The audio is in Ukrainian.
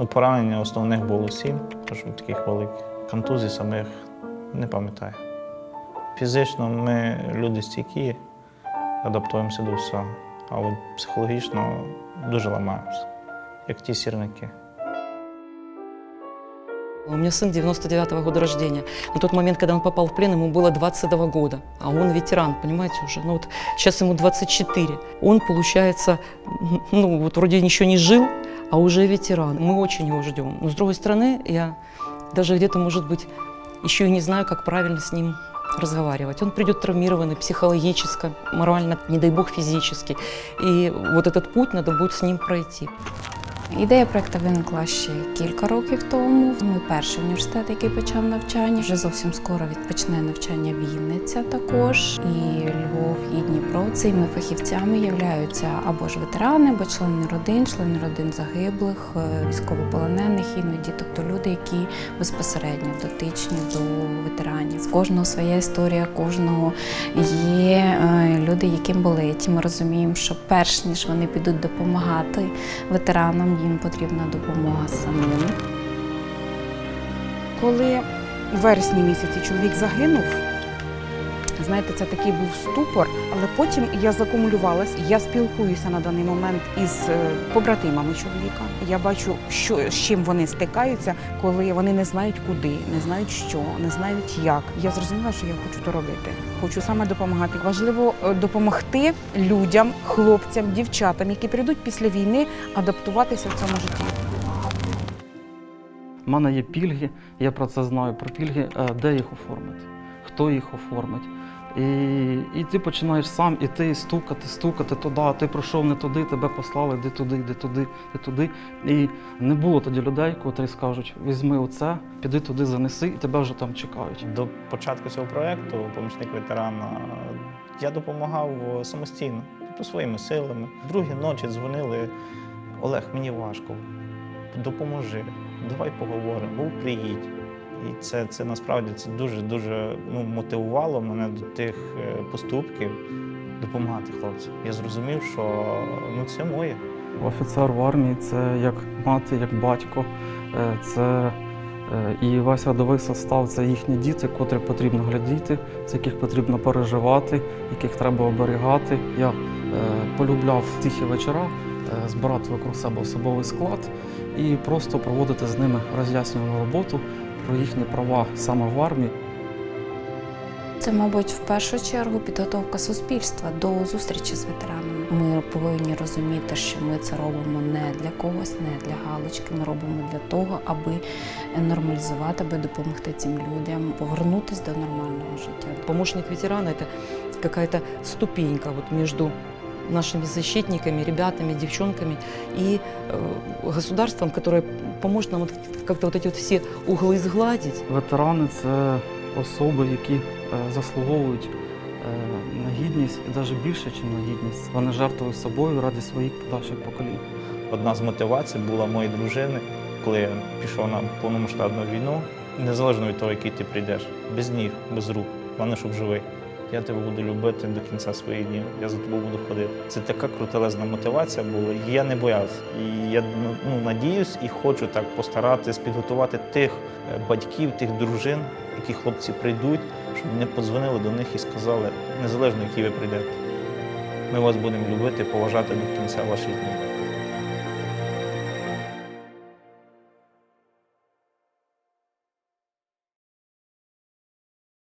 Ну, поранення основних було сім, тож таких великих. Контузій самих не пам'ятаю. Фізично ми люди стійкі, адаптуємося до всього. А от психологічно дуже ламаємося, як ті сірники. У меня сын 99-го года рождения. На тот момент, когда он попал в плен, ему было 22 года. А он ветеран, понимаете, уже. Ну вот сейчас ему 24. Он, получается, ну вот вроде еще не жил, а уже ветеран. Мы очень его ждем. Но с другой стороны, я даже где-то, может быть, еще и не знаю, как правильно с ним разговаривать. Он придет травмированный психологически, морально, не дай бог, физически. И вот этот путь надо будет с ним пройти. Ідея проекту виникла ще кілька років тому. Ми перший університет, який почав навчання. Вже зовсім скоро відпочне навчання Вінниця також і Львов і Дніпро. Цими фахівцями являються або ж ветерани, або члени родин, члени родин загиблих, е, військовополонених, іноді, тобто люди, які безпосередньо дотичні до ветеранів. З кожного своя історія, кожного є е, люди, яким болить. Ми розуміємо, що перш ніж вони підуть допомагати ветеранам, їм потрібна допомога самим. Коли у вересні місяці чоловік загинув, знаєте, це такий був ступор, але потім я закумулювалась. Я спілкуюся на даний момент із е, побратимами чоловіка. Я бачу, що з чим вони стикаються, коли вони не знають куди, не знають що, не знають як. Я зрозуміла, що я хочу то робити. Хочу саме допомагати. Важливо е, допомогти людям, хлопцям, дівчатам, які прийдуть після війни, адаптуватися в цьому житті. У мене є пільги, я про це знаю, про пільги, е, де їх оформити, хто їх оформить. І, і ти починаєш сам іти, стукати, стукати туди, ти пройшов не туди, тебе послали, йди туди, йди туди, йди туди. І не було тоді людей, котрі скажуть, візьми оце, піди туди, занеси, і тебе вже там чекають. До початку цього проєкту, помічник ветерана, я допомагав самостійно, тобто своїми силами. Другі ночі дзвонили: Олег, мені важко, допоможи, давай поговоримо, був приїдь. І це, це насправді це дуже дуже ну, мотивувало мене до тих е, поступків допомагати хлопцям. Я зрозумів, що ну, це моє. Офіцер в армії це як мати, як батько, е, це е, і весь рядовий состав це їхні діти, котрих потрібно глядіти, з яких потрібно переживати, яких треба оберігати. Я е, полюбляв тихі вечора, е, збирати вокруг себе особовий склад і просто проводити з ними роз'яснювальну роботу про їхні права саме в армії. Це, мабуть, в першу чергу підготовка суспільства до зустрічі з ветеранами. Ми повинні розуміти, що ми це робимо не для когось, не для галочки. Ми робимо для того, аби нормалізувати, аби допомогти цим людям повернутися до нормального життя. Помощник ветерана – это какая-то ступенька вот между нашими защитниками, ребятами, девчонками и э, государством, которое поможет нам вот как-то вот эти вот все углы сгладить. Ветерани це особи, які е, заслуговують е, на гідність і навіть більше, ніж на гідність. Вони жертвують собою ради своїх подальших поколінь. Одна з мотивацій була моєї дружини, коли я пішов на повномасштабну війну, незалежно від того, який ти прийдеш, без ніг, без рук, головне, щоб живий. Я тебе буду любити до кінця своїх днів, я за тобою буду ходити. Це така крутелезна мотивація була, я не боявся. І я ну, ну, надіюсь і хочу так постаратись підготувати тих е, батьків, тих дружин, які хлопці прийдуть, щоб вони подзвонили до них і сказали, незалежно, які ви прийдете. Ми вас будемо любити, поважати до кінця ваших днів.